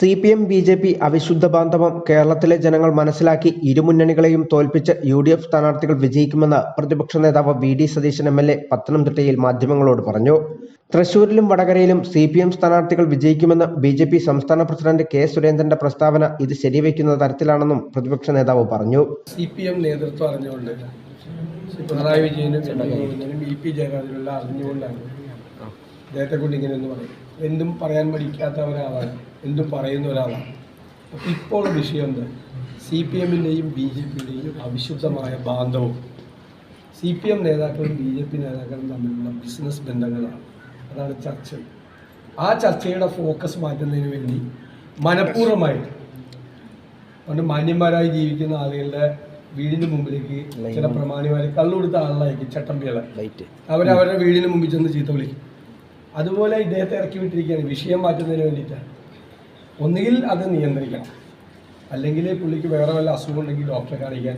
C P M B J P അവിശുദ്ധ ബാന്ധവം കേരളത്തിലെ ജനങ്ങൾ മനസ്സിലാക്കി ഇരുമുന്നണികളെയും തോൽപ്പിച്ച് യു ഡി എഫ് സ്ഥാനാർത്ഥികൾ വിജയിക്കുമെന്ന് പ്രതിപക്ഷ നേതാവ് V D Satheesan M L A പത്തനംതിട്ടയിൽ മാധ്യമങ്ങളോട് പറഞ്ഞു. തൃശൂരിലും വടകരയിലും സി പി എം സ്ഥാനാർത്ഥികൾ വിജയിക്കുമെന്ന് ബി ജെ പി സംസ്ഥാന പ്രസിഡന്റ് കെ സുരേന്ദ്രന്റെ പ്രസ്താവന ഇത് ശരിവയ്ക്കുന്ന തരത്തിലാണെന്നും പ്രതിപക്ഷ നേതാവ് പറഞ്ഞു. സി പി എം നേതൃത്വം അറിഞ്ഞുകൊണ്ട് പിണറായി വിജയനും ബി പി ജയരാജനുള്ള അറിഞ്ഞുകൊണ്ടാണ് അദ്ദേഹത്തെ കൊണ്ട് ഇങ്ങനെ ഒന്ന് പറയും. എന്തും പറയാൻ പഠിക്കാത്ത ഒരാളാണ് എന്തും പറയുന്ന ഒരാളാണ്. അപ്പോൾ ഇപ്പോൾ വിഷയം എന്താ? സി പി എമ്മിന്റെയും ബി ജെ പിയുടെയും അവിശുദ്ധമായ ബാന്ധവും. സി പി എം നേതാക്കളും ബി ജെ പി നേതാക്കളും തമ്മിലുള്ള ബിസിനസ് ബന്ധങ്ങളാണ്. അതാണ് ചർച്ച. ആ ചർച്ചയുടെ ഫോക്കസ് മാറ്റുന്നതിന് വേണ്ടി മനഃപൂർവമായിട്ട് അതുകൊണ്ട് മാന്യന്മാരായി ജീവിക്കുന്ന ആളുകളുടെ വീടിന് മുമ്പിലേക്ക് ചില പ്രമാണിമാരെ കള്ളുകൊടുത്ത ആളുകളായിരിക്കും ചട്ടമ്പികളെ. അവരവരുടെ വീടിന് മുമ്പിൽ ചെന്ന് ചീത്ത വിളിക്കും. അതുപോലെ ഇദ്ദേഹത്തെ ഇറക്കി വിട്ടിരിക്കുകയാണ്. വിഷയം മാറ്റുന്നതിന് വേണ്ടിയിട്ടാണ്. ഒന്നുകിൽ അത് നിയന്ത്രിക്കണം. അല്ലെങ്കിൽ പുള്ളിക്ക് വേറെ വല്ല അസുഖം ഉണ്ടെങ്കിൽ ഡോക്ടറെ കാണിക്കാൻ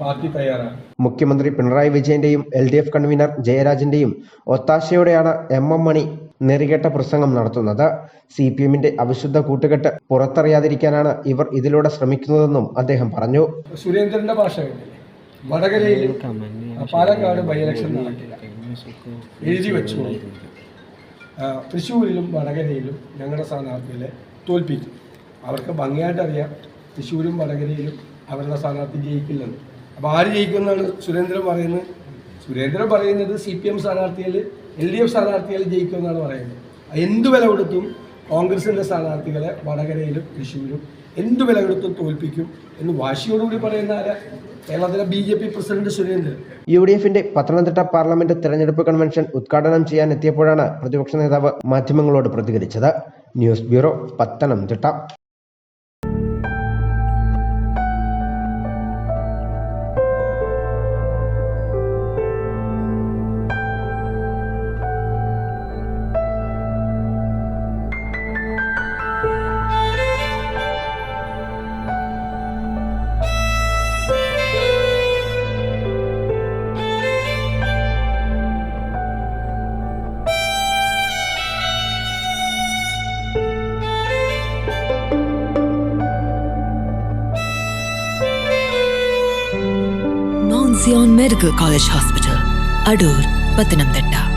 പാർട്ടി തയ്യാറാണ്. മുഖ്യമന്ത്രി പിണറായി വിജയന്റെയും എൽ ഡി എഫ് കൺവീനർ ജയരാജന്റെയും ഒത്താശയോടെയാണ് എം എം മണി നെറികെട്ട പ്രസംഗം നടത്തുന്നത്. സി പി എമ്മിന്റെ അവിശുദ്ധ കൂട്ടുകെട്ട് പുറത്തറിയാതിരിക്കാനാണ് ഇവർ ഇതിലൂടെ ശ്രമിക്കുന്നതെന്നും അദ്ദേഹം പറഞ്ഞു. സുരേന്ദ്രന്റെ ഭാഷ വടകരയിൽ പാലക്കാട് ബൈ ഇലക്ഷൻ നടക്കില്ല. എഴുതി വെച്ചു തൃശ്ശൂരിലും വടകരയിലും ഞങ്ങളുടെ സ്ഥാനാർത്ഥികളെ തോൽപ്പിക്കും അവർക്ക് ഭംഗിയായിട്ട് അറിയാം തൃശ്ശൂരും വടകരയിലും അവരുടെ സ്ഥാനാർത്ഥി ജയിക്കില്ലെന്ന്. അപ്പോൾ ആര് ജയിക്കുമെന്നാണ് സുരേന്ദ്രൻ പറയുന്നത്? സുരേന്ദ്രൻ പറയുന്നത് സി പി എം സ്ഥാനാർത്ഥികൾ എൽ ഡി എഫ് സ്ഥാനാർത്ഥികൾ ജയിക്കുമെന്നാണ് പറയുന്നത്. എന്ത് വില കൊടുത്തും കോൺഗ്രസിന്റെ സ്ഥാനാർത്ഥികളെ വടകരയിലും തൃശ്ശൂരും എന്ത് വില കൊടുത്തും തോൽപ്പിക്കും എന്ന് വാശിയോടുകൂടി പറയുന്ന ആരാ? കേരളത്തിലെ B J P president Surendran. U D എഫിന്റെ പത്തനംതിട്ട പാർലമെന്റ് തെരഞ്ഞെടുപ്പ് കൺവെൻഷൻ ഉദ്ഘാടനം ചെയ്യാൻ എത്തിയപ്പോഴാണ് പ്രതിപക്ഷ നേതാവ് മാധ്യമങ്ങളോട് പ്രതികരിച്ചത്. News bureau Pathanamthitta. Zion Medical College Hospital, Adur, Patanamthitta.